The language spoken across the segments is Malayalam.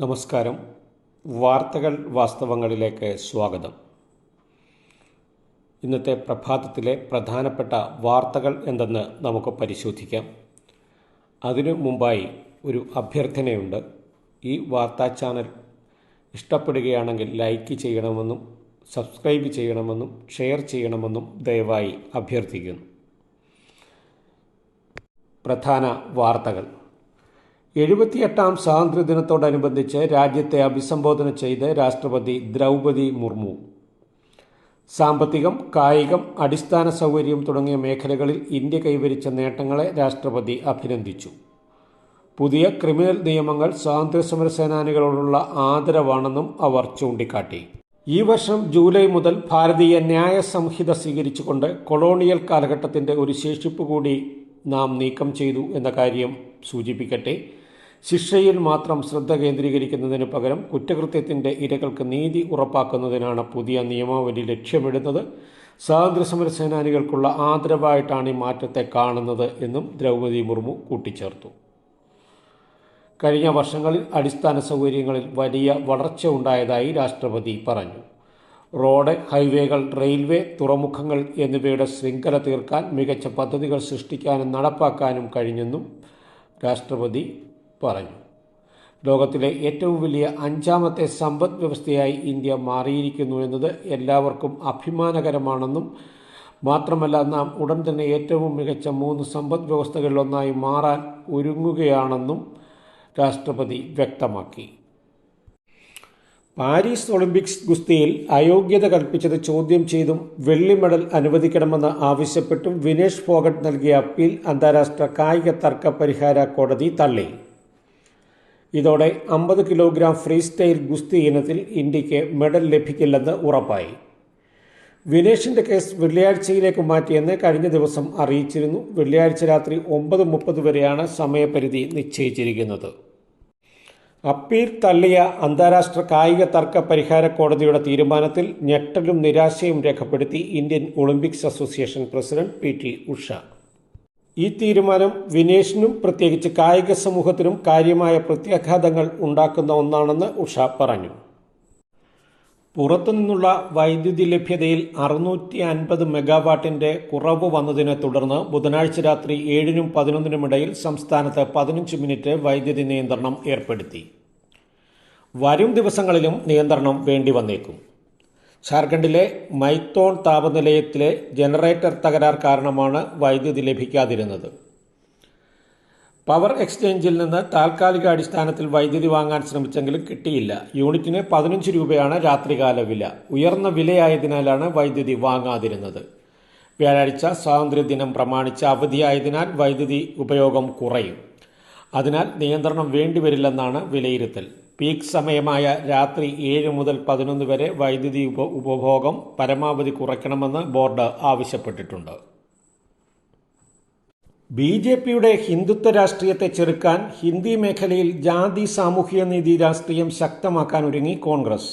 നമസ്കാരം. വാർത്തകൾ വാസ്തവങ്ങളിലേക്ക് സ്വാഗതം. ഇന്നത്തെ പ്രഭാതത്തിലെ പ്രധാനപ്പെട്ട വാർത്തകൾ എന്തെന്ന് നമുക്ക് പരിശോധിക്കാം. അതിനു മുമ്പായി ഒരു അഭ്യർത്ഥനയുണ്ട്. ഈ വാർത്താ ചാനൽ ഇഷ്ടപ്പെടുകയാണെങ്കിൽ ലൈക്ക് ചെയ്യണമെന്നും സബ്സ്ക്രൈബ് ചെയ്യണമെന്നും ഷെയർ ചെയ്യണമെന്നും ദയവായി അഭ്യർത്ഥിക്കുന്നു. പ്രധാന വാർത്തകൾ. എഴുപത്തിയെട്ടാം സ്വാതന്ത്ര്യദിനത്തോടനുബന്ധിച്ച് രാജ്യത്തെ അഭിസംബോധന ചെയ്ത് രാഷ്ട്രപതി ദ്രൗപതി മുർമു. സാമ്പത്തികം കായികം അടിസ്ഥാന സൗകര്യം തുടങ്ങിയ മേഖലകളിൽ ഇന്ത്യ കൈവരിച്ച നേട്ടങ്ങളെ രാഷ്ട്രപതി അഭിനന്ദിച്ചു. പുതിയ ക്രിമിനൽ നിയമങ്ങൾ സ്വാതന്ത്ര്യസമര സേനാനികളോടുള്ള ആദരവാണെന്നും അവർ ചൂണ്ടിക്കാട്ടി. ഈ വർഷം ജൂലൈ മുതൽ ഭാരതീയ ന്യായ സംഹിത സ്വീകരിച്ചുകൊണ്ട് കൊളോണിയൽ കാലഘട്ടത്തിന്റെ ഒരു ശേഷിപ്പ് കൂടി നാം നീക്കം ചെയ്തു എന്ന കാര്യം സൂചിപ്പിക്കട്ടെ. ശിക്ഷയിൽ മാത്രം ശ്രദ്ധ കേന്ദ്രീകരിക്കുന്നതിന് പകരം കുറ്റകൃത്യത്തിന്റെ ഇരകൾക്ക് നീതി ഉറപ്പാക്കുന്നതിനാണ് പുതിയ നിയമാവലി ലക്ഷ്യമിടുന്നത്. സ്വാതന്ത്ര്യസമര സേനാനികൾക്കുള്ള ആദരവായിട്ടാണ് ഈ മാറ്റത്തെ കാണുന്നത് എന്നും ദ്രൗപദി മുർമു കൂട്ടിച്ചേർത്തു. കഴിഞ്ഞ വർഷങ്ങളിൽ അടിസ്ഥാന സൗകര്യങ്ങളിൽ വലിയ വളർച്ച ഉണ്ടായതായി രാഷ്ട്രപതി പറഞ്ഞു. റോഡ് ഹൈവേകൾ റെയിൽവേ തുറമുഖങ്ങൾ എന്നിവയുടെ ശൃംഖല തീർക്കാൻ മികച്ച പദ്ധതികൾ സൃഷ്ടിക്കാനും നടപ്പാക്കാനും കഴിഞ്ഞെന്നും രാഷ്ട്രപതി പറഞ്ഞു ലോകത്തിലെ ഏറ്റവും വലിയ അഞ്ചാമത്തെ സമ്പദ് വ്യവസ്ഥയായി ഇന്ത്യ മാറിയിരിക്കുന്നു എന്നത് എല്ലാവർക്കും അഭിമാനകരമാണെന്നും മാത്രമല്ല നാം ഉടൻ തന്നെ ഏറ്റവും മികച്ച മൂന്ന് സമ്പദ് വ്യവസ്ഥകളിലൊന്നായി മാറാൻ ഒരുങ്ങുകയാണെന്നും രാഷ്ട്രപതി വ്യക്തമാക്കി. പാരീസ് ഒളിമ്പിക്സ് ഗുസ്തിയിൽ അയോഗ്യത കൽപ്പിച്ചത് ചോദ്യം ചെയ്തും വെള്ളി മെഡൽ അനുവദിക്കണമെന്ന് ആവശ്യപ്പെട്ടും വിനേഷ് ഫോഗട്ട് നൽകിയ അപ്പീൽ അന്താരാഷ്ട്ര കായിക തർക്ക പരിഹാര കോടതി തള്ളി. ഇതോടെ അമ്പത് കിലോഗ്രാം ഫ്രീ സ്റ്റൈൽ ഗുസ്തി ഇനത്തിൽ ഇന്ത്യയ്ക്ക് മെഡൽ ലഭിക്കില്ലെന്ന് ഉറപ്പായി. വിനേഷിന്റെ കേസ് വെള്ളിയാഴ്ചയിലേക്ക് മാറ്റിയെന്ന് കഴിഞ്ഞ ദിവസം അറിയിച്ചിരുന്നു. വെള്ളിയാഴ്ച രാത്രി ഒമ്പത് മുപ്പത് വരെയാണ് സമയപരിധി നിശ്ചയിച്ചിരിക്കുന്നത്. അപ്പീൽ തള്ളിയ അന്താരാഷ്ട്ര കായിക തർക്ക പരിഹാര കോടതിയുടെ തീരുമാനത്തിൽ ഞെട്ടലും നിരാശയും രേഖപ്പെടുത്തി Indian Olympics association president P T Usha. ഈ തീരുമാനം വിനേഷിനും പ്രത്യേകിച്ച് കായിക സമൂഹത്തിനും കാര്യമായ പ്രത്യാഘാതങ്ങൾ ഉണ്ടാക്കുന്ന ഒന്നാണെന്ന് ഉഷ പറഞ്ഞു. പുറത്തുനിന്നുള്ള വൈദ്യുതി ലഭ്യതയിൽ അറുന്നൂറ്റി അൻപത് മെഗാവാട്ടിന്റെ കുറവ് വന്നതിനെ തുടർന്ന് ബുധനാഴ്ച രാത്രി ഏഴിനും പതിനൊന്നിനും ഇടയിൽ സംസ്ഥാനത്ത് പതിനഞ്ച് മിനിറ്റ് വൈദ്യുതി നിയന്ത്രണം ഏർപ്പെടുത്തി. വരും ദിവസങ്ങളിലും നിയന്ത്രണം വേണ്ടി വന്നേക്കും. ഝാർഖണ്ഡിലെ മൈത്തോൺ താപനിലയത്തിലെ ജനറേറ്റർ തകരാർ കാരണമാണ് വൈദ്യുതി ലഭിക്കാതിരുന്നത്. പവർ എക്സ്ചേഞ്ചിൽ നിന്ന് താൽക്കാലിക അടിസ്ഥാനത്തിൽ വൈദ്യുതി വാങ്ങാൻ ശ്രമിച്ചെങ്കിലും കിട്ടിയില്ല. യൂണിറ്റിന് പതിനഞ്ച് രൂപയാണ് രാത്രികാല വില. ഉയർന്ന വിലയായതിനാലാണ് വൈദ്യുതി വാങ്ങാതിരുന്നത്. വ്യാഴാഴ്ച സ്വാതന്ത്ര്യദിനം പ്രമാണിച്ച് അവധിയായതിനാൽ വൈദ്യുതി ഉപയോഗം കുറയും. അതിനാൽ നിയന്ത്രണം വേണ്ടിവരില്ലെന്നാണ് വിലയിരുത്തൽ. പീക്ക് സമയമായ രാത്രി ഏഴ് മുതൽ പതിനൊന്ന് വരെ വൈദ്യുതി ഉപ ഉപഭോഗം പരമാവധി കുറയ്ക്കണമെന്ന് ബോർഡ് ആവശ്യപ്പെട്ടിട്ടുണ്ട്. ബി ജെ പിയുടെ ഹിന്ദുത്വ രാഷ്ട്രീയത്തെ ചെറുക്കാൻ ഹിന്ദി മേഖലയിൽ ജാതി സാമൂഹിക നീതി രാഷ്ട്രീയം ശക്തമാക്കാൻ ഒരുങ്ങി കോൺഗ്രസ്.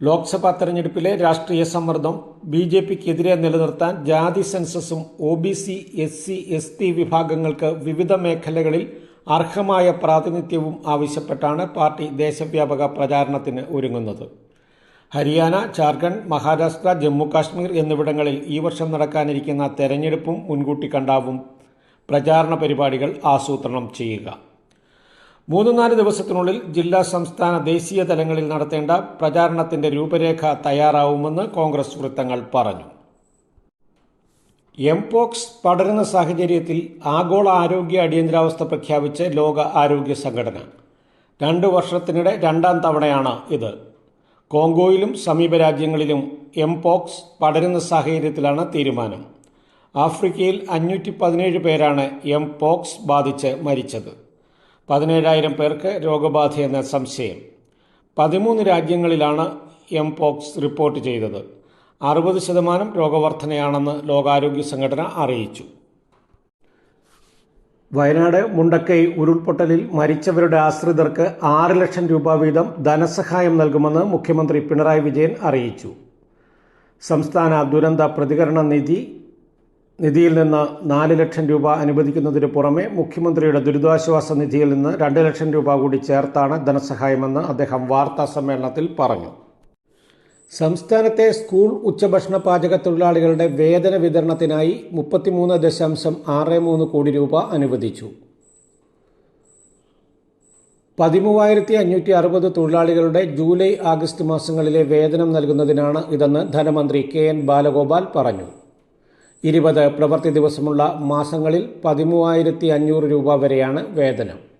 ലോക്സഭാ തെരഞ്ഞെടുപ്പിലെ രാഷ്ട്രീയ സമ്മർദ്ദം ബി ജെ പിക്കെതിരെ നിലനിർത്താൻ ജാതി സെൻസസും O B C S C S T വിഭാഗങ്ങൾക്ക് വിവിധ മേഖലകളിൽ അർഹമായ പ്രാതിനിധ്യവും ആവശ്യപ്പെട്ടാണ് പാർട്ടി ദേശവ്യാപക പ്രചാരണത്തിന് ഒരുങ്ങുന്നത്. ഹരിയാന ജാർഖണ്ഡ് മഹാരാഷ്ട്ര ജമ്മുകാശ്മീർ എന്നിവിടങ്ങളിൽ ഈ വർഷം നടക്കാനിരിക്കുന്ന തെരഞ്ഞെടുപ്പും മുൻകൂട്ടി കണ്ടാവും. പ്രചാരണ പരിപാടികൾ ആസൂത്രണം ചെയ്യുക. മൂന്ന് നാല് ദിവസത്തിനുള്ളിൽ ജില്ലാ സംസ്ഥാന ദേശീയ തലങ്ങളിൽ നടത്തേണ്ട പ്രചാരണത്തിന്റെ രൂപരേഖ തയ്യാറാവുമെന്ന് കോൺഗ്രസ് വൃത്തങ്ങൾ പറഞ്ഞു. എംപോക്സ് പടരുന്ന സാഹചര്യത്തിൽ ആഗോള ആരോഗ്യ അടിയന്തരാവസ്ഥ പ്രഖ്യാപിച്ച് ലോക ആരോഗ്യ സംഘടന. രണ്ട് വർഷത്തിനിടെ രണ്ടാം തവണയാണ് ഇത്. കോങ്കോയിലും സമീപ രാജ്യങ്ങളിലും എംപോക്സ് പടരുന്ന സാഹചര്യത്തിലാണ് തീരുമാനം. ആഫ്രിക്കയിൽ അഞ്ഞൂറ്റി പതിനേഴ് പേരാണ് എംപോക്സ് ബാധിച്ച് മരിച്ചത്. പതിനേഴായിരം പേർക്ക് രോഗബാധയെന്ന സംശയം. പതിമൂന്ന് രാജ്യങ്ങളിലാണ് എംപോക്സ് റിപ്പോർട്ട് ചെയ്തത്. അറുപത് ശതമാനം രോഗവർധനയാണെന്ന് ലോകാരോഗ്യ സംഘടന അറിയിച്ചു. വയനാട് മുണ്ടക്കൈ ഉരുൾപൊട്ടലിൽ മരിച്ചവരുടെ ആശ്രിതർക്ക് ആറ് ലക്ഷം രൂപ വീതം ധനസഹായം നൽകുമെന്ന് മുഖ്യമന്ത്രി പിണറായി വിജയൻ അറിയിച്ചു. സംസ്ഥാന ദുരന്ത പ്രതികരണ നിധി നിധിയിൽ നിന്ന് നാല് ലക്ഷം രൂപ അനുവദിക്കുന്നതിന് പുറമെ മുഖ്യമന്ത്രിയുടെ ദുരിതാശ്വാസ നിധിയിൽ നിന്ന് രണ്ട് ലക്ഷം രൂപ കൂടി ചേർത്താണ് ധനസഹായമെന്ന് അദ്ദേഹം വാർത്താ സമ്മേളനത്തിൽ പറഞ്ഞു. സംസ്ഥാനത്തെ സ്കൂൾ ഉച്ചഭക്ഷണ പാചക തൊഴിലാളികളുടെ വേതന വിതരണത്തിനായി മുപ്പത്തിമൂന്ന് ദശാംശം ആറ് മൂന്ന് കോടി രൂപ അനുവദിച്ചു. പതിമൂവായിരത്തി അഞ്ഞൂറ്റി അറുപത് തൊഴിലാളികളുടെ ജൂലൈ ആഗസ്റ്റ് മാസങ്ങളിലെ വേതനം നൽകുന്നതിനാണ് ഇതെന്ന് ധനമന്ത്രി കെ എൻ ബാലഗോപാൽ പറഞ്ഞു. ഇരുപത് പ്രവൃത്തി ദിവസമുള്ള മാസങ്ങളിൽ പതിമൂവായിരത്തി അഞ്ഞൂറ് രൂപ വരെയാണ് വേതനം.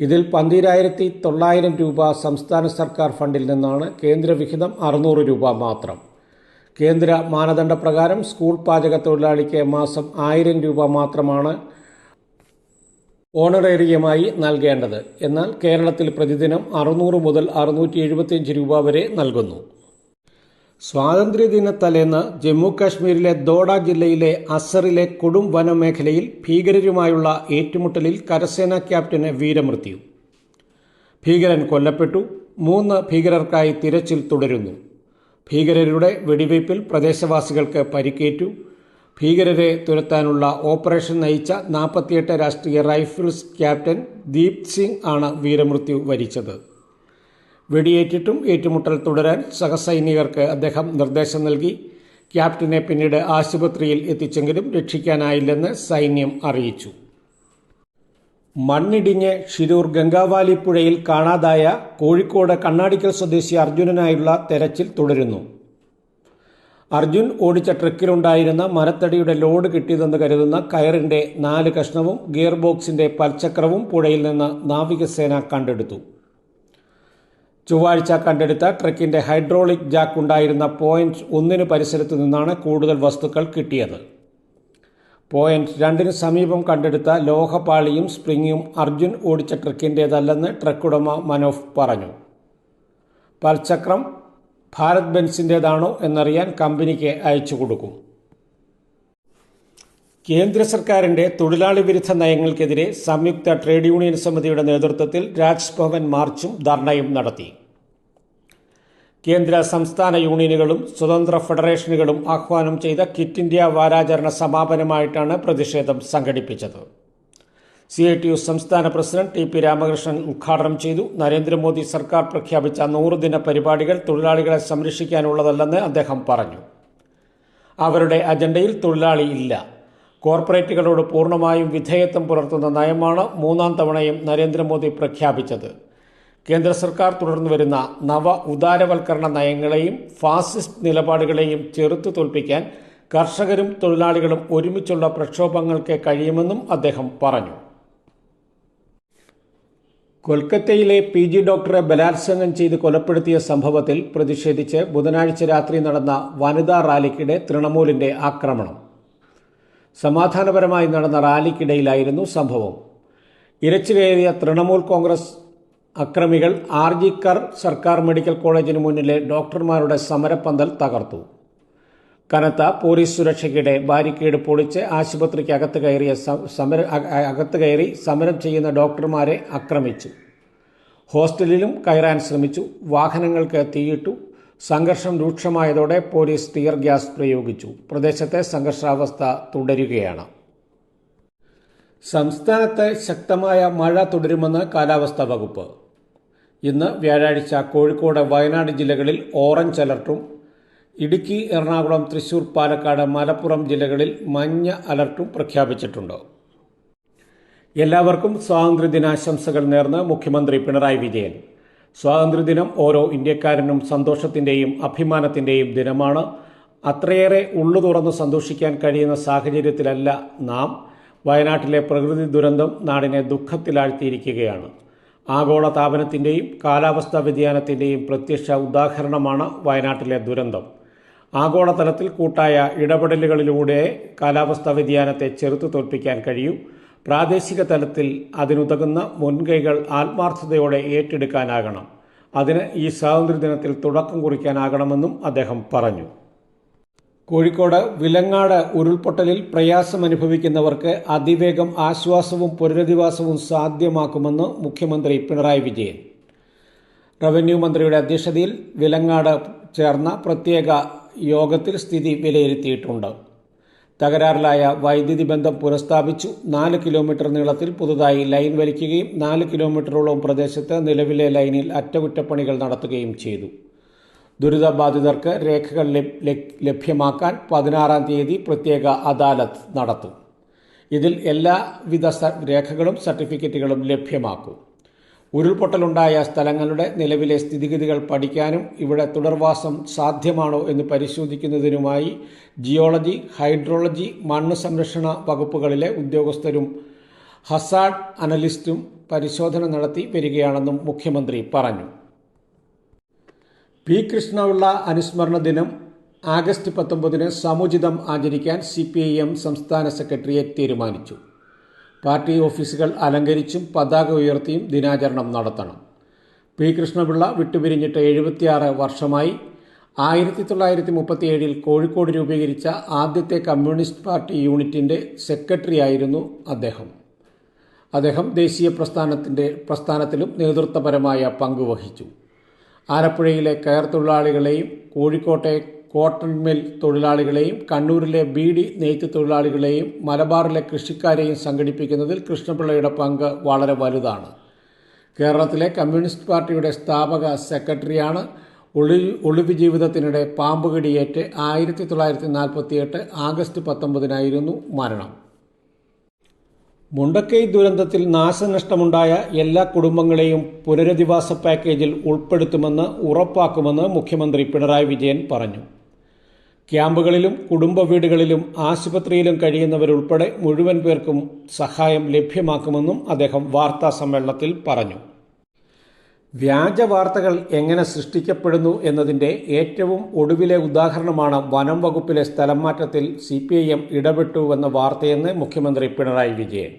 ഇതിൽ പന്തിരായിരത്തി തൊള്ളായിരം രൂപ സംസ്ഥാന സർക്കാർ ഫണ്ടിൽ നിന്നാണ് കേന്ദ്ര കേന്ദ്രവിഹിതം അറുന്നൂറ് രൂപ മാത്രം. കേന്ദ്ര മാനദണ്ഡപ്രകാരം സ്കൂൾ പാചക തൊഴിലാളിക്ക് മാസം ആയിരം രൂപ മാത്രമാണ് ഓണറേറിയമായി നൽകേണ്ടത്. എന്നാൽ കേരളത്തിൽ പ്രതിദിനം അറുന്നൂറ് മുതൽ അറുന്നൂറ്റി രൂപ വരെ നൽകുന്നു. സ്വാതന്ത്ര്യദിന തലേന്ന് ജമ്മു കാശ്മീരിലെ ദോഡ ജില്ലയിലെ അസറിലെ കൊടും വനമേഖലയിൽ ഭീകരരുമായുള്ള ഏറ്റുമുട്ടലിൽ കരസേനാ ക്യാപ്റ്റന് വീരമൃത്യു. ഭീകരൻ കൊല്ലപ്പെട്ടു. മൂന്ന് ഭീകരർക്കായി തിരച്ചിൽ തുടരുന്നു. ഭീകരരുടെ വെടിവയ്പിൽ പ്രദേശവാസികൾക്ക് പരിക്കേറ്റു. ഭീകരരെ തുരത്താനുള്ള ഓപ്പറേഷൻ നയിച്ച നാൽപ്പത്തിയെട്ട് രാഷ്ട്രീയ റൈഫിൾസ് ക്യാപ്റ്റൻ ദീപ് സിംഗ് ആണ് വീരമൃത്യു വരിച്ചത്. വെടിയേറ്റിട്ടും ഏറ്റുമുട്ടൽ തുടരാൻ സഹസൈനികർക്ക് അദ്ദേഹം നിർദ്ദേശം നൽകി. ക്യാപ്റ്റനെ പിന്നീട് ആശുപത്രിയിൽ എത്തിച്ചെങ്കിലും രക്ഷിക്കാനായില്ലെന്ന് സൈന്യം അറിയിച്ചു. മണ്ണിടിഞ്ഞ് ഷിരൂർ ഗംഗാവാലി പുഴയിൽ കാണാതായ കോഴിക്കോട് കണ്ണാടിക്കൽ സ്വദേശി അർജുനനായുള്ള തെരച്ചിൽ തുടരുന്നു. അർജുൻ ഓടിച്ച ട്രക്കിലുണ്ടായിരുന്ന മരത്തടിയുടെ ലോഡ് കിട്ടിയതെന്ന് കരുതുന്ന കയറിന്റെ നാല് കഷ്ണവും ഗിയർ ബോക്സിന്റെ പൽചക്രവും പുഴയിൽ നിന്ന് നാവികസേന കണ്ടെടുത്തു. ചൊവ്വാഴ്ച കണ്ടെടുത്ത ട്രക്കിന്റെ ഹൈഡ്രോളിക് ജാക്ക് ഉണ്ടായിരുന്ന പോയിന്റ് ഒന്നിന് പരിസരത്ത് നിന്നാണ് കൂടുതൽ വസ്തുക്കൾ കിട്ടിയത്. പോയിന്റ് രണ്ടിന് സമീപം കണ്ടെടുത്ത ലോഹപാളിയും സ്പ്രിങ്ങും അർജുൻ ഓടിച്ച ട്രക്കിന്റേതല്ലെന്ന് ട്രക്കുടമ മനോഫ് പറഞ്ഞു. പൽചക്രം ഭാരത് ബെൻസിന്റേതാണോ എന്നറിയാൻ കമ്പനിക്ക് അയച്ചു കൊടുക്കും. കേന്ദ്ര സർക്കാരിന്റെ തൊഴിലാളി വിരുദ്ധ നയങ്ങൾക്കെതിരെ സംയുക്ത ട്രേഡ് യൂണിയൻ സമിതിയുടെ നേതൃത്വത്തിൽ രാജ്ഭവൻ മാർച്ചും ധർണയും നടത്തി. കേന്ദ്ര സംസ്ഥാന യൂണിയനുകളും സ്വതന്ത്ര ഫെഡറേഷനുകളും ആഹ്വാനം ചെയ്ത കിറ്റ് ഇന്ത്യ വാരാചരണ സമാപനമായിട്ടാണ് പ്രതിഷേധം സംഘടിപ്പിച്ചത്. സി ഐ ടി യു സംസ്ഥാന പ്രസിഡന്റ് ടി പി രാമകൃഷ്ണൻ ഉദ്ഘാടനം ചെയ്തു. നരേന്ദ്രമോദി സർക്കാർ പ്രഖ്യാപിച്ച നൂറുദിന പരിപാടികൾ തൊഴിലാളികളെ സംരക്ഷിക്കാനുള്ളതല്ലെന്ന് അദ്ദേഹം പറഞ്ഞു. അവരുടെ അജണ്ടയിൽ തൊഴിലാളി ഇല്ല. കോർപ്പറേറ്റുകളോട് പൂർണമായും വിധേയത്വം പുലർത്തുന്ന നയമാണ് മൂന്നാം തവണയും നരേന്ദ്രമോദി പ്രഖ്യാപിച്ചത്. കേന്ദ്ര സർക്കാർ തുടർന്നു വരുന്ന നവ ഉദാരവൽക്കരണ നയങ്ങളെയും ഫാസിസ്റ്റ് നിലപാടുകളെയും ചെറുത്തു തോൽപ്പിക്കാൻ കർഷകരും തൊഴിലാളികളും ഒരുമിച്ചുള്ള പ്രക്ഷോഭങ്ങൾക്ക് കഴിയുമെന്നും അദ്ദേഹം പറഞ്ഞു. കൊൽക്കത്തയിലെ പി ജി ഡോക്ടറെ ബലാത്സംഗം ചെയ്ത് കൊലപ്പെടുത്തിയ സംഭവത്തിൽ പ്രതിഷേധിച്ച് ബുധനാഴ്ച രാത്രി നടന്ന വനിതാ റാലിക്കിടെ തൃണമൂലിന്റെ ആക്രമണം. സമാധാനപരമായി നടന്ന റാലിക്കിടയിലായിരുന്നു സംഭവം. ഇരച്ചുകയറിയ തൃണമൂൽ കോൺഗ്രസ് അക്രമികൾ ആർ ജി കർ സർക്കാർ മെഡിക്കൽ കോളേജിന് മുന്നിലെ ഡോക്ടർമാരുടെ സമരപ്പന്തൽ തകർത്തു. കനത്ത പോലീസ് സുരക്ഷയ്ക്കിടെ ബാരിക്കേഡ് പൊളിച്ച് ആശുപത്രിക്ക് അകത്ത് കയറിയ സമര അകത്ത് കയറി സമരം ചെയ്യുന്ന ഡോക്ടർമാരെ ആക്രമിച്ചു. ഹോസ്റ്റലിലും കയറാൻ ശ്രമിച്ചു. വാഹനങ്ങൾക്ക് തീയിട്ടു. സംഘർഷം രൂക്ഷമായതോടെ പോലീസ് ടിയർ ഗ്യാസ് പ്രയോഗിച്ചു. പ്രദേശത്തെ സംഘർഷാവസ്ഥ തുടരുകയാണ്. സംസ്ഥാനത്ത് ശക്തമായ മഴ തുടരുമെന്ന് കാലാവസ്ഥാ വകുപ്പ്. ഇന്ന് വ്യാഴാഴ്ച കോഴിക്കോട് വയനാട് ജില്ലകളിൽ ഓറഞ്ച് അലർട്ടും ഇടുക്കി എറണാകുളം തൃശൂർ പാലക്കാട് മലപ്പുറം ജില്ലകളിൽ മഞ്ഞ അലർട്ടും പ്രഖ്യാപിച്ചിട്ടുണ്ട്. എല്ലാവർക്കും സ്വാതന്ത്ര്യദിനാശംസകൾ നേർന്ന് മുഖ്യമന്ത്രി പിണറായി വിജയൻ. സ്വാതന്ത്ര്യദിനം ഓരോ ഇന്ത്യക്കാരനും സന്തോഷത്തിന്റെയും അഭിമാനത്തിന്റെയും ദിനമാണ്. അത്രയേറെ ഉള്ളു തുറന്ന് സന്തോഷിക്കാൻ കഴിയുന്ന സാഹചര്യത്തിലല്ല നാം വയനാട്ടിലെ പ്രകൃതി ദുരന്തം നാടിനെ ദുഃഖത്തിലാഴ്ത്തിയിരിക്കുകയാണ്. ആഗോള താപനത്തിന്റെയും കാലാവസ്ഥാ വ്യതിയാനത്തിന്റെയും പ്രത്യക്ഷ ഉദാഹരണമാണ് വയനാട്ടിലെ ദുരന്തം. ആഗോളതലത്തിൽ കൂട്ടായ ഇടപെടലുകളിലൂടെ കാലാവസ്ഥാ വ്യതിയാനത്തെ ചെറുത്തു തോൽപ്പിക്കാൻ കഴിയൂ. പ്രാദേശിക തലത്തിൽ അതിനുതകുന്ന മുൻകൈകൾ ആത്മാർത്ഥതയോടെ ഏറ്റെടുക്കാനാകണം. അതിന് ഈ സ്വാതന്ത്ര്യദിനത്തിൽ തുടക്കം കുറിക്കാനാകണമെന്നും അദ്ദേഹം പറഞ്ഞു. കോഴിക്കോട് വിലങ്ങാട് ഉരുൾപൊട്ടലിൽ പ്രയാസം അനുഭവിക്കുന്നവർക്ക് അതിവേഗം ആശ്വാസവും പുനരധിവാസവും സാധ്യമാക്കുമെന്ന് മുഖ്യമന്ത്രി പിണറായി വിജയൻ. റവന്യൂ മന്ത്രിയുടെ അധ്യക്ഷതയിൽ വിലങ്ങാട് ചേർന്ന പ്രത്യേക യോഗത്തിൽ സ്ഥിതി വിലയിരുത്തിയിട്ടുണ്ട്. തകരാറിലായ വൈദ്യുതി ബന്ധം പുനഃസ്ഥാപിച്ചു. നാല് കിലോമീറ്റർ നീളത്തിൽ പുതുതായി ലൈൻ വലിക്കുകയും നാല് കിലോമീറ്ററോളം പ്രദേശത്ത് നിലവിലെ ലൈനിൽ അറ്റകുറ്റപ്പണികൾ നടത്തുകയും ചെയ്തു. ദുരിതബാധിതർക്ക് രേഖകൾ ലഭ്- ലഭ്- ലഭ്യമാക്കാൻ പതിനാറാം തീയതി പ്രത്യേക അദാലത്ത് നടത്തും. ഇതിൽ എല്ലാവിധ രേഖകളും സർട്ടിഫിക്കറ്റുകളും ലഭ്യമാക്കും. ഉരുൾപൊട്ടലുണ്ടായ സ്ഥലങ്ങളുടെ നിലവിലെ സ്ഥിതിഗതികൾ പഠിക്കാനും ഇവിടെ തുടർവാസം സാധ്യമാണോ എന്ന് പരിശോധിക്കുന്നതിനുമായി ജിയോളജി ഹൈഡ്രോളജി മണ്ണ് സംരക്ഷണ വകുപ്പുകളിലെ ഉദ്യോഗസ്ഥരും ഹസാഡ് അനലിസ്റ്റും പരിശോധന നടത്തി വരികയാണെന്നും മുഖ്യമന്ത്രി പറഞ്ഞു. പി കൃഷ്ണപിള്ള അനുസ്മരണ ദിനം ആഗസ്റ്റ് പത്തൊമ്പതിന് സമുചിതം ആചരിക്കാൻ സി പി ഐ എം സംസ്ഥാന സെക്രട്ടേറിയറ്റ് തീരുമാനിച്ചു. പാർട്ടി ഓഫീസുകൾ അലങ്കരിച്ചും പതാക ഉയർത്തിയും ദിനാചരണം നടത്തണം. പി കൃഷ്ണപിള്ള വിട്ടുപിരിഞ്ഞിട്ട് എഴുപത്തിയാറ് വർഷമായി ആയിരത്തി തൊള്ളായിരത്തി മുപ്പത്തിയേഴിൽ കോഴിക്കോട് രൂപീകരിച്ച ആദ്യത്തെ കമ്മ്യൂണിസ്റ്റ് പാർട്ടി യൂണിറ്റിന്റെ സെക്രട്ടറിയായിരുന്നു അദ്ദേഹം. അദ്ദേഹം ദേശീയ പ്രസ്ഥാനത്തിന്റെ പ്രസ്ഥാനത്തിലും നേതൃത്വപരമായ പങ്ക് വഹിച്ചു. ആലപ്പുഴയിലെ കയർ തൊഴിലാളികളെയും കോഴിക്കോട്ടെ കോട്ടൺ മിൽ തൊഴിലാളികളെയും കണ്ണൂരിലെ ബീഡി നെയ്ത്ത് തൊഴിലാളികളെയും മലബാറിലെ കൃഷിക്കാരെയും സംഘടിപ്പിക്കുന്നതിൽ കൃഷ്ണപിള്ളയുടെ പങ്ക് വളരെ വലുതാണ്. കേരളത്തിലെ കമ്മ്യൂണിസ്റ്റ് പാർട്ടിയുടെ സ്ഥാപക സെക്രട്ടറിയാണ് ഒളി ഒളിവ് ജീവിതത്തിനിടെ പാമ്പുകടിയേറ്റ് ആയിരത്തി തൊള്ളായിരത്തി നാൽപ്പത്തിയെട്ട് ആഗസ്റ്റ് പത്തൊമ്പതിനായിരുന്നു മരണം. മുണ്ടക്കൈ ദുരന്തത്തിൽ നാശനഷ്ടമുണ്ടായ എല്ലാ കുടുംബങ്ങളെയും പുനരധിവാസ പാക്കേജിൽ ഉൾപ്പെടുത്തുമെന്ന് ഉറപ്പാക്കുമെന്ന് മുഖ്യമന്ത്രി പിണറായി വിജയൻ പറഞ്ഞു. ക്യാമ്പുകളിലും കുടുംബ വീടുകളിലും ആശുപത്രിയിലും കഴിയുന്നവരുൾപ്പെടെ മുഴുവൻ പേർക്കും സഹായം ലഭ്യമാക്കുമെന്നും അദ്ദേഹം വാർത്താ സമ്മേളനത്തിൽ പറഞ്ഞു. വ്യാജ വാർത്തകൾ എങ്ങനെ സൃഷ്ടിക്കപ്പെടുന്നു എന്നതിന്റെ ഏറ്റവും ഒടുവിലെ ഉദാഹരണമാണ് വനം വകുപ്പിലെ സ്ഥലം മാറ്റത്തിൽ സി പി ഐ എം ഇടപെട്ടുവെന്ന വാർത്തയെന്ന് മുഖ്യമന്ത്രി പിണറായി വിജയൻ.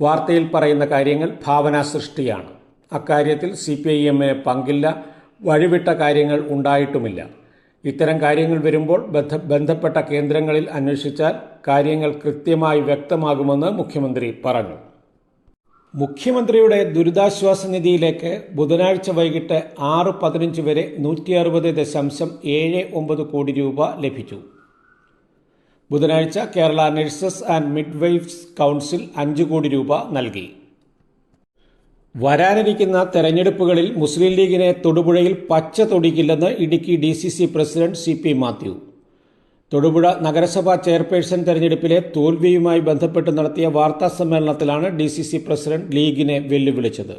വാർത്തയിൽ പറയുന്ന കാര്യങ്ങൾ ഭാവനാ സൃഷ്ടിയാണ്. അക്കാര്യത്തിൽ സി പി ഐ എമ്മിന് പങ്കില്ല വഴിവിട്ട കാര്യങ്ങൾ ഉണ്ടായിട്ടുമില്ല. ഇത്തരം കാര്യങ്ങൾ വരുമ്പോൾ ബന്ധ ബന്ധപ്പെട്ട കേന്ദ്രങ്ങളിൽ അന്വേഷിച്ചാൽ കാര്യങ്ങൾ കൃത്യമായി വ്യക്തമാകുമെന്ന് മുഖ്യമന്ത്രി പറഞ്ഞു. മുഖ്യമന്ത്രിയുടെ ദുരിതാശ്വാസ നിധിയിലേക്ക് ബുധനാഴ്ച വൈകിട്ട് ആറ് പതിനഞ്ച് വരെ നൂറ്റി അറുപത് ദശാംശം ഏഴ് ഒമ്പത് കോടി രൂപ ലഭിച്ചു. ബുധനാഴ്ച Kerala nurses and midwives council അഞ്ച് കോടി രൂപ നൽകി. വരാനിരിക്കുന്ന തെരഞ്ഞെടുപ്പുകളിൽ മുസ്ലിം ലീഗിനെ തൊടുപുഴയിൽ പച്ച തൊടിക്കില്ലെന്ന് Idukki D president C Mathew. Thodupuzha നഗരസഭാ ചെയർപേഴ്സൺ തെരഞ്ഞെടുപ്പിലെ തോൽവിയുമായി ബന്ധപ്പെട്ട് നടത്തിയ വാർത്താ സമ്മേളനത്തിലാണ് ഡി സി സി പ്രസിഡന്റ് ലീഗിനെ വെല്ലുവിളിച്ചത്.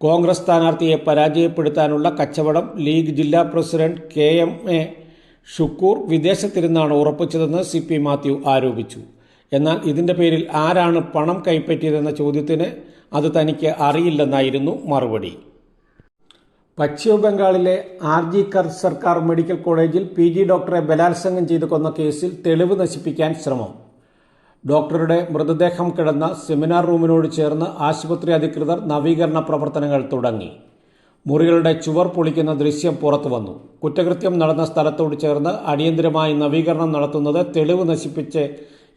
കോൺഗ്രസ് സ്ഥാനാർത്ഥിയെ പരാജയപ്പെടുത്താനുള്ള കച്ചവടം ലീഗ് ജില്ലാ president K M A Shukkur വിദേശത്തിരുന്നാണ് ഉറപ്പിച്ചതെന്ന് സി പി മാത്യു ആരോപിച്ചു. എന്നാൽ ഇതിന്റെ പേരിൽ ആരാണ് പണം കൈപ്പറ്റിയതെന്ന ചോദ്യത്തിന് അത് തനിക്ക് അറിയില്ലെന്നായിരുന്നു മറുപടി. പശ്ചിമ ബംഗാളിലെ ആർ ജി കർ സർക്കാർ മെഡിക്കൽ കോളേജിൽ പി ജി ഡോക്ടറെ ബലാത്സംഗം ചെയ്തു കൊന്ന കേസിൽ തെളിവ് നശിപ്പിക്കാൻ ശ്രമം. ഡോക്ടറുടെ മൃതദേഹം കിടന്ന സെമിനാർ റൂമിനോട് ചേർന്ന് ആശുപത്രി അധികൃതർ നവീകരണ പ്രവർത്തനങ്ങൾ തുടങ്ങി. മുറികളുടെ ചുവർ പൊളിക്കുന്ന ദൃശ്യം പുറത്തു വന്നു. കുറ്റകൃത്യം നടന്ന സ്ഥലത്തോട് ചേർന്ന് അടിയന്തരമായി നവീകരണം നടത്തുന്നത് തെളിവ് നശിപ്പിച്ച്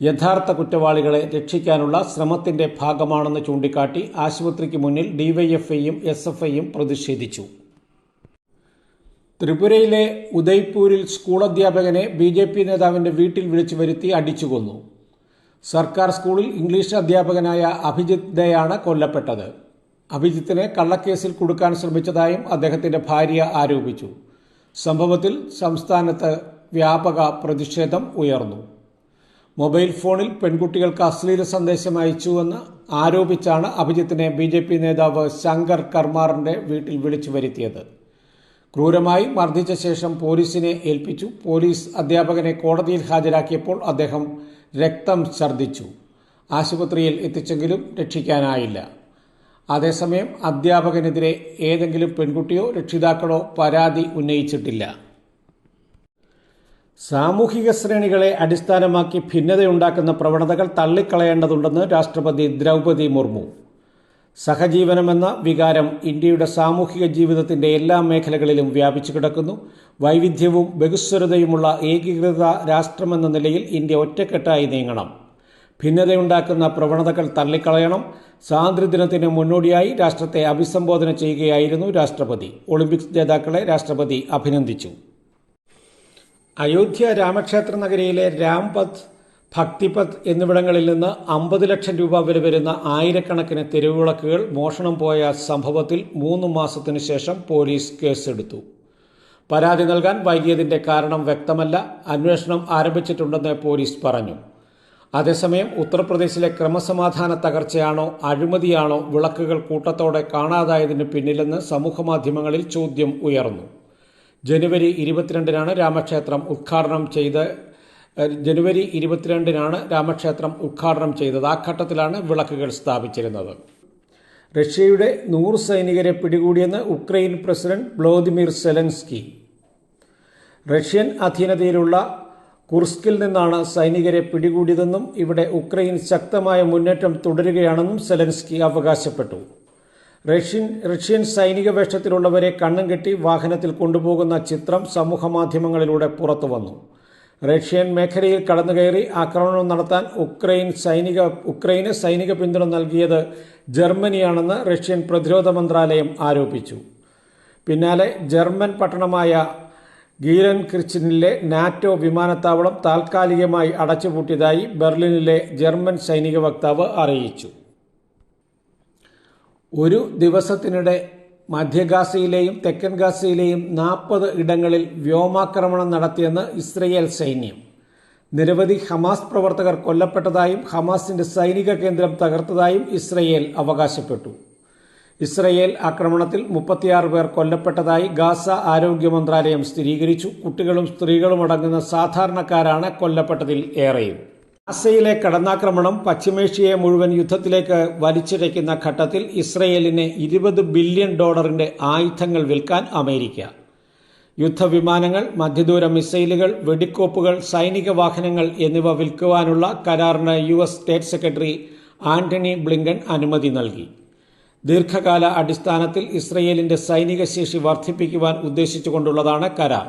യഥാർത്ഥ കുറ്റവാളികളെ രക്ഷിക്കാനുള്ള ശ്രമത്തിന്റെ ഭാഗമാണെന്ന് ചൂണ്ടിക്കാട്ടി ആശുപത്രിക്ക് മുന്നിൽ ഡിവൈഎഫ്ഐയും എസ് എഫ് ഐയും പ്രതിഷേധിച്ചു. ത്രിപുരയിലെ ഉദയ്പൂരിൽ സ്കൂൾ അധ്യാപകനെ ബി ജെ പി നേതാവിന്റെ വീട്ടിൽ വിളിച്ചു വരുത്തി അടിച്ചുകൊന്നു സർക്കാർ സ്കൂളിൽ ഇംഗ്ലീഷ് അധ്യാപകനായ അഭിജിത് ദയാണ് കൊല്ലപ്പെട്ടത്. അഭിജിത്തിനെ കള്ളക്കേസിൽ കൊടുക്കാൻ ശ്രമിച്ചതായും അദ്ദേഹത്തിന്റെ ഭാര്യ ആരോപിച്ചു. സംഭവത്തിൽ സംസ്ഥാനത്ത് വ്യാപക പ്രതിഷേധം ഉയർന്നു. മൊബൈൽ ഫോണിൽ പെൺകുട്ടികൾക്ക് അശ്ലീല സന്ദേശം അയച്ചുവെന്ന് ആരോപിച്ചാണ് അഭിജിത്തിനെ ബി നേതാവ് ശങ്കർ കർമാറിന്റെ വീട്ടിൽ വിളിച്ചു വരുത്തിയത്. ക്രൂരമായി മർദ്ദിച്ച ശേഷം പോലീസിനെ ഏൽപ്പിച്ചു. പോലീസ് അധ്യാപകനെ കോടതിയിൽ ഹാജരാക്കിയപ്പോൾ അദ്ദേഹം രക്തം ഛർദ്ദിച്ചു. ആശുപത്രിയിൽ എത്തിച്ചെങ്കിലും രക്ഷിക്കാനായില്ല. അതേസമയം അധ്യാപകനെതിരെ ഏതെങ്കിലും പെൺകുട്ടിയോ രക്ഷിതാക്കളോ പരാതി ഉന്നയിച്ചിട്ടില്ല. സാമൂഹിക ശ്രേണികളെ അടിസ്ഥാനമാക്കി ഭിന്നതയുണ്ടാക്കുന്ന പ്രവണതകൾ തള്ളിക്കളയേണ്ടതുണ്ടെന്ന് രാഷ്ട്രപതി ദ്രൗപതി മുർമു സഹജീവനമെന്ന വികാരം ഇന്ത്യയുടെ സാമൂഹിക ജീവിതത്തിന്റെ എല്ലാ മേഖലകളിലും വ്യാപിച്ചു കിടക്കുന്നു. വൈവിധ്യവും ബഹുസ്വരതയുമുള്ള ഏകീകൃത രാഷ്ട്രമെന്ന നിലയിൽ ഇന്ത്യ ഒറ്റക്കെട്ടായി നീങ്ങണം. ഭിന്നതയുണ്ടാക്കുന്ന പ്രവണതകൾ തള്ളിക്കളയണം. സ്വാതന്ത്ര്യദിനത്തിന് മുന്നോടിയായി രാഷ്ട്രത്തെ അഭിസംബോധന ചെയ്യുകയായിരുന്നു രാഷ്ട്രപതി. ഒളിമ്പിക്സ് ജേതാക്കളെ രാഷ്ട്രപതി അഭിനന്ദിച്ചു. അയോധ്യ രാമക്ഷേത്ര നഗരിയിലെ രാംപഥ് ഭക്തിപഥ് എന്നിവിടങ്ങളിൽ നിന്ന് അമ്പത് ലക്ഷം രൂപ വില വരുന്ന ആയിരക്കണക്കിന് തെരുവുവിളക്കുകൾ മോഷണം പോയ സംഭവത്തിൽ മൂന്ന് മാസത്തിനു ശേഷം പോലീസ് കേസെടുത്തു. പരാതി നൽകാൻ വൈകിയതിന്റെ കാരണം വ്യക്തമല്ല. അന്വേഷണം ആരംഭിച്ചിട്ടുണ്ടെന്ന് പോലീസ് പറഞ്ഞു. അതേസമയം ഉത്തർപ്രദേശിലെ ക്രമസമാധാന തകർച്ചയാണോ അഴിമതിയാണോ വിളക്കുകൾ കൂട്ടത്തോടെ കാണാതായതിന് പിന്നിലെന്ന് സമൂഹമാധ്യമങ്ങളിൽ ചോദ്യം ഉയർന്നു. ജനുവരി ഇരുപത്തിരണ്ടിനാണ് രാമക്ഷേത്രം ഉദ്ഘാടനം ചെയ്ത് ജനുവരി ഇരുപത്തിരണ്ടിനാണ് രാമക്ഷേത്രം ഉദ്ഘാടനം ചെയ്തത്. ആ ഘട്ടത്തിലാണ് വിളക്കുകൾ സ്ഥാപിച്ചിരുന്നത്. റഷ്യയുടെ നൂറ് സൈനികരെ പിടികൂടിയെന്ന് Ukraine president Volodymyr Zelensky. Russian അധീനതയിലുള്ള കുർസ്കിൽ നിന്നാണ് സൈനികരെ പിടികൂടിയതെന്നും ഇവിടെ ഉക്രൈൻ ശക്തമായ മുന്നേറ്റം തുടരുകയാണെന്നും സെലൻസ്കി അവകാശപ്പെട്ടു. റഷ്യൻ റഷ്യൻ സൈനിക വേഷത്തിലുള്ളവരെ കണ്ണും കെട്ടി വാഹനത്തിൽ കൊണ്ടുപോകുന്ന ചിത്രം സമൂഹമാധ്യമങ്ങളിലൂടെ പുറത്തുവന്നു. റഷ്യൻ മേഖലയിൽ കടന്നുകയറി ആക്രമണം നടത്താൻ ഉക്രൈൻ സൈനിക ഉക്രൈന് സൈനിക പിന്തുണ നൽകിയത് ജർമ്മനിയാണെന്ന് റഷ്യൻ പ്രതിരോധ മന്ത്രാലയം ആരോപിച്ചു. പിന്നാലെ ജർമ്മൻ പട്ടണമായ ഗീരൻ ക്രിച്ചിനിലെ നാറ്റോ വിമാനത്താവളം താൽക്കാലികമായി അടച്ചുപൂട്ടിയതായി ബെർലിനിലെ ജർമ്മൻ സൈനിക വക്താവ് അറിയിച്ചു. ഒരു ദിവസത്തിനിടെ മധ്യ ഗാസയിലെയും തെക്കൻ ഗാസയിലെയും നാൽപ്പത് ഇടങ്ങളിൽ വ്യോമാക്രമണം നടത്തിയെന്ന് ഇസ്രയേൽ സൈന്യം. നിരവധി ഹമാസ് പ്രവർത്തകർ കൊല്ലപ്പെട്ടതായും ഹമാസിന്റെ സൈനിക കേന്ദ്രം തകർത്തതായും ഇസ്രയേൽ അവകാശപ്പെട്ടു. ഇസ്രയേൽ ആക്രമണത്തിൽ മുപ്പത്തിയാറ് പേർ കൊല്ലപ്പെട്ടതായി ഗാസ ആരോഗ്യ മന്ത്രാലയം സ്ഥിരീകരിച്ചു. കുട്ടികളും സ്ത്രീകളും അടങ്ങുന്ന സാധാരണക്കാരാണ് കൊല്ലപ്പെട്ടതിൽ ഏറെയും. ഗാസയിലെ കടന്നാക്രമണം പശ്ചിമേഷ്യയെ മുഴുവൻ യുദ്ധത്തിലേക്ക് വലിച്ചിഴയ്ക്കുന്ന ഘട്ടത്തിൽ ഇസ്രയേലിന് ഇരുപത് ബില്യൺ ഡോളറിന്റെ ആയുധങ്ങൾ വിൽക്കാൻ അമേരിക്ക. യുദ്ധവിമാനങ്ങൾ മധ്യദൂര മിസൈലുകൾ വെടിക്കോപ്പുകൾ സൈനിക വാഹനങ്ങൾ എന്നിവ വിൽക്കുവാനുള്ള കരാറിന് U S state secretary Antony Blinken അനുമതി നൽകി. ദീർഘകാല അടിസ്ഥാനത്തിൽ ഇസ്രയേലിന്റെ സൈനിക ശേഷി വർദ്ധിപ്പിക്കുവാൻ ഉദ്ദേശിച്ചുകൊണ്ടുള്ളതാണ് കരാർ.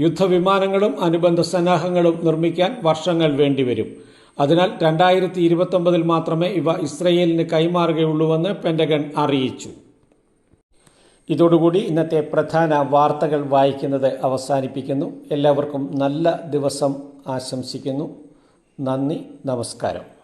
യുദ്ധവിമാനങ്ങളും അനുബന്ധ സന്നാഹങ്ങളും നിർമ്മിക്കാൻ വർഷങ്ങൾ വേണ്ടിവരും. അതിനാൽ രണ്ടായിരത്തി ഇരുപത്തൊമ്പതിൽ മാത്രമേ ഇവ ഇസ്രയേലിന് കൈമാറുകയുള്ളൂവെന്ന് പെന്റഗൺ അറിയിച്ചു. ഇതോടുകൂടി ഇന്നത്തെ പ്രധാന വാർത്തകൾ വായിക്കുന്നത് അവസാനിപ്പിക്കുന്നു. എല്ലാവർക്കും നല്ല ദിവസം ആശംസിക്കുന്നു. നന്ദി നമസ്കാരം.